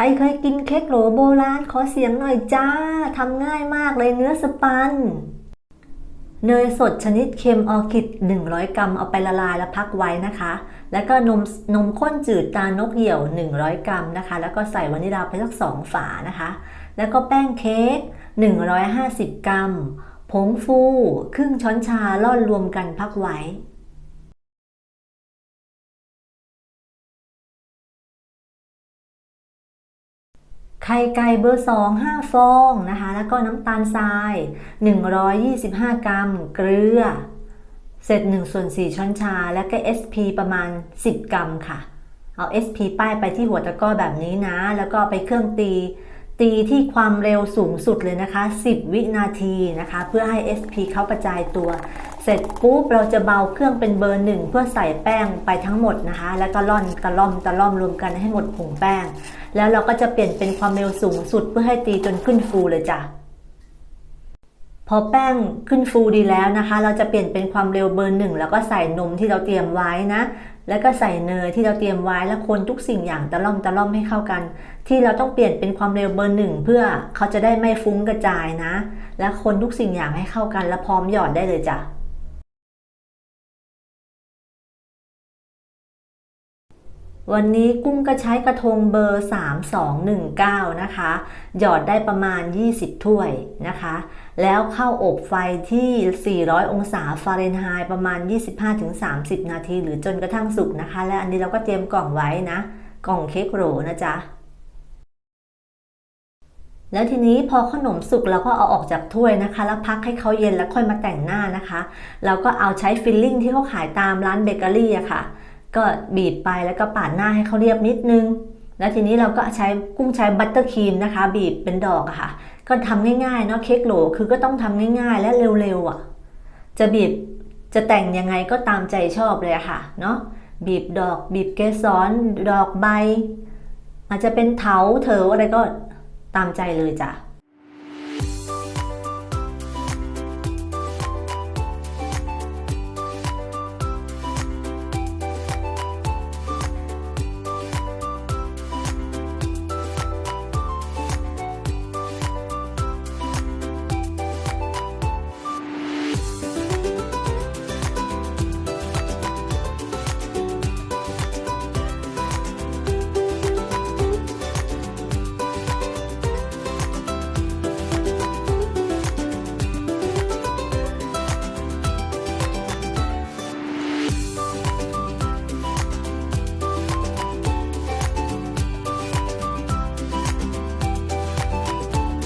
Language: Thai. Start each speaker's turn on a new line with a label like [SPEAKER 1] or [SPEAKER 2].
[SPEAKER 1] ใครเคยกินเค้กโหลโบราณขอเสียงหน่อยจ้าทำง่ายมากเลยเนื้อสปัน เนยสดชนิดเค็มออคิด 100 กรัมเอาไปละลายแล้วพักไว้นะคะ แล้วก็นมนมข้นจืดตาลนกเหี่ยว 100 กรัมนะคะ แล้วก็ใส่วานิลลาไปสักสองฝานะคะ แล้วก็แป้งเค้ก 150 กรัม ผงฟู ครึ่งช้อนชาล่อนรวมกันพักไว้ ไข่ไก่เบอร์2 5ฟองนะคะ แล้วก็น้ำตาลทราย 125 กรัม เกลือเสร็จ1ส่วน4ช้อนชา แล้วก็ SP ประมาณ 10 กรัมค่ะ เอา SP ป้ายไปที่หัวตะกร้อแบบนี้นะ แล้วก็ไปเครื่องตี ตีที่ความเร็วสูงสุดเลยนะคะ 10 วินาทีนะคะ เพื่อให้ SP เขากระจายตัว เสร็จปุ๊บเราจะเบาเครื่องเป็นเบอร์หนึ่งเพื่อใส่แป้งไปทั้งหมดนะคะ แล้วก็ล่อนกระล่อมตะล่อมรวมกันให้หมดผงแป้ง แล้วเราก็จะเปลี่ยนเป็นความเร็วสูงสุดเพื่อให้ตีจนขึ้นฟูเลยจ้ะ พอแป้งขึ้นฟูดีแล้วนะคะ เราจะเปลี่ยนเป็นความเร็วเบอร์หนึ่งแล้วก็ใส่นมที่เราเตรียมไว้นะ แล้วก็ใส่เนยที่เราเตรียมไว้แล้วคนทุกสิ่งอย่างตะล่อมตะล่อมให้เข้ากัน ที่เราต้องเปลี่ยนเป็นความเร็วเบอร์หนึ่งเพื่อเขาจะได้ไม่ฟุ้งกระจายนะ และคนทุกสิ่งอย่างให้เข้ากันแล้วพร้อมหยอดได้เลยจ้ะ วันนี้กุ้งก็ใช้กระทงเบอร์ 3219 นะคะ หยอดได้ประมาณ 20 ถ้วยนะคะ แล้วเข้าอบไฟที่ 400 องศาฟาเรนไฮต์ประมาณ 25-30 นาที หรือจนกระทั่งสุกนะคะ และอันนี้เราก็เตรียมกล่องไว้นะ กล่องเค้กโหลนะจ๊ะ แล้วทีนี้พอขนมสุกเราก็เอาออกจากถ้วยนะคะ แล้วพักให้เขาเย็นแล้วค่อยมาแต่งหน้านะคะ เราก็เอาใช้ฟิลลิ่งที่เขาขายตามร้านเบเกอรี่อะค่ะ ก็บีบไปแล้วก็ปาดหน้าให้เขาเรียบนิดนึง แล้วทีนี้เราก็ใช้กุ้งใช้บัตเตอร์ครีมนะคะ บีบเป็นดอกอะค่ะ ก็ทำง่ายๆเนาะเค้กโหลคือก็ต้องทำง่ายๆ และเร็วๆอะจะบีบจะแต่งยังไงก็ตามใจชอบเลยค่ะเนาะบีบดอกบีบเกสรดอกใบ อาจจะเป็นเถาเถออะไรก็ตามใจเลยจ้ะ